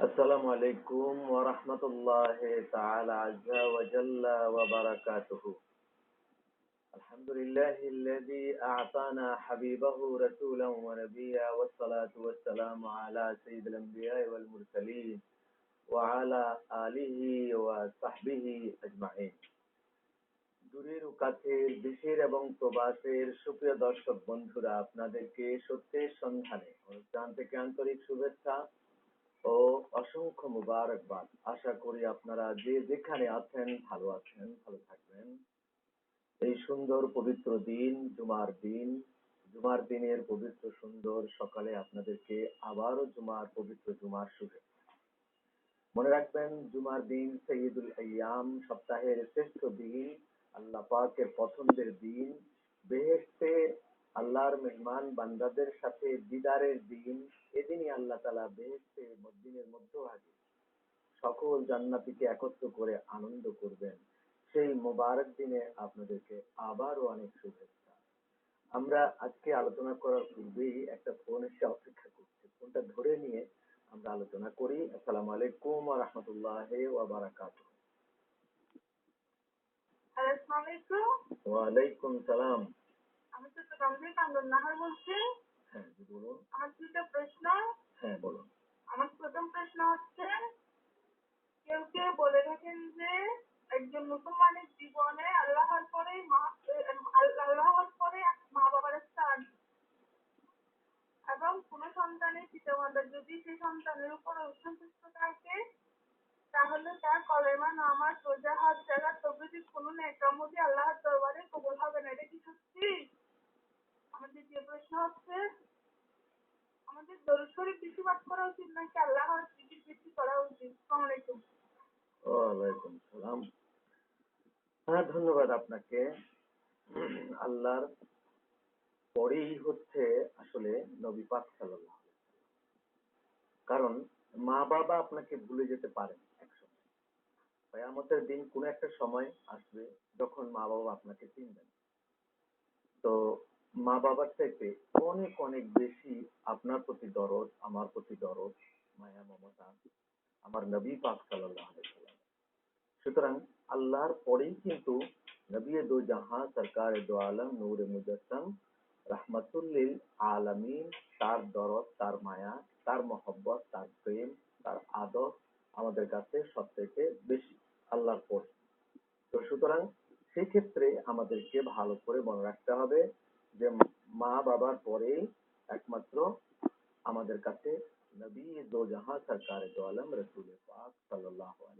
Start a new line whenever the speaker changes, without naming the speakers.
السلام عليكم ورحمة الله تعالى عز وجل وبركاته الحمد لله الذي أعطانا حبيبه رسولا ونبيا والصلاة والسلام على سيد الأنبياء والمرسلين وعلى آله وصحبه أجمعين দূরের ও কাছের দেশের এবং প্রবাসের সুপ্রিয় দর্শক বন্ধুরা আপনাদেরকে সত্যের সন্ধানে অনুষ্ঠান থেকে আন্তরিক শুভেচ্ছা ও অসংখ্য মুবারকবাদ। আশা করি আপনারা যে যেখানে আছেন, ভালো আছেন, ভালো থাকবেন। এই সুন্দর পবিত্র দিন, জুমার দিন, জুমার দিনের পবিত্র সুন্দর সকালে আপনাদেরকে আবারও জুমার পবিত্র জুমার শুভেচ্ছা। মনে রাখবেন, জুমার দিন সঈদুল আয়াম, সপ্তাহের শ্রেষ্ঠ দিন, আল্লাহ পাকের পছন্দের দিন। আল্লাহর মেহমান বান্দাদের সাথে দিদারের দিন এদিনই আল্লাহ তালা বেহেশতে দিনের মধ্যভাগে সকল জান্নাতিকে একত্র করে আনন্দ করবেন। সেই মোবারক দিনে আপনাদেরকে আবারও অনেক শুভেচ্ছা। আমরা আজকে আলোচনা করার পূর্বেই একটা ফোন এসে অপেক্ষা করছে। ফোনটা ধরে নিয়ে আমরা আলোচনা করি। আসসালামু আলাইকুম ওয়া রাহমাতুল্লাহি ওয়া বারাকাতুহু।
আসসালামু আলাইকুম।
ওয়া আলাইকুম সালাম।
আমি তো রমজান কান্দন নাহার বলছি?
হ্যাঁ জি বলুন।
আমার দুটো প্রশ্ন।
হ্যাঁ বলুন।
আমার প্রথম প্রশ্ন হচ্ছে কেউ কেউ বলে থাকেন যে একজন মুসলমানের জীবনে আল্লাহর পরেই মা আল্লাহর পরে মা বাবার স্থান এবং কোন সন্তানের পিতামাতা যদি সেই সন্তানের উপর অসন্তুষ্ট থাকে তাহলে তার কলেমা নামাজ রোজা হাত জাগাত প্রভৃতি কোনো নেকামতি আল্লাহর দরবারে কবুল হচ্ছে আমাদের দরুদ শরীফ বেশি পাঠ করা উচিত নাকি আল্লাহর জিকির বেশি করা উচিত। আসসালামু আলাইকুম।
ওয়ালাইকুম সালাম হ্যাঁ ধন্যবাদ আপনাকে। আল্লাহর পরেই হচ্ছে আসলে নবী পাক সাল্লাল্লাহু। কারণ মা বাবা আপনাকে ভুলে যেতে পারেন একসময়। দিন কোন একটা সময় আসবে যখন মা বাবা আপনাকে চিনবেন। তো মা বাবার চাইতে অনেক অনেক বেশি আপনার প্রতি দরদ, আমার প্রতি দরদ, মায়া, মমতা, আমার নবী পাক ওয়াসাল্লাম। সুতরাং আল্লাহর পরেই কিন্তু নবী দো জাহাঁ, সরকার দো আলম, নূর মুজাসসাম রাহমাতুল্লিল আলামিন, তার দরদ, তার মায়া, তার মহব্বত, তার প্রেম, তার আদর আমাদের কাছে সব থেকে বেশি আল্লাহর পরে। তো সুতরাং সেই ক্ষেত্রে আমাদেরকে ভালো করে মনে রাখতে হবে। যে মা বাবার পরে একমাত্র আমাদের কাছে নবী দো জাহাঁ সরকার দো আলম রসুল পাক সাল্লাল্লাহু আলাইহি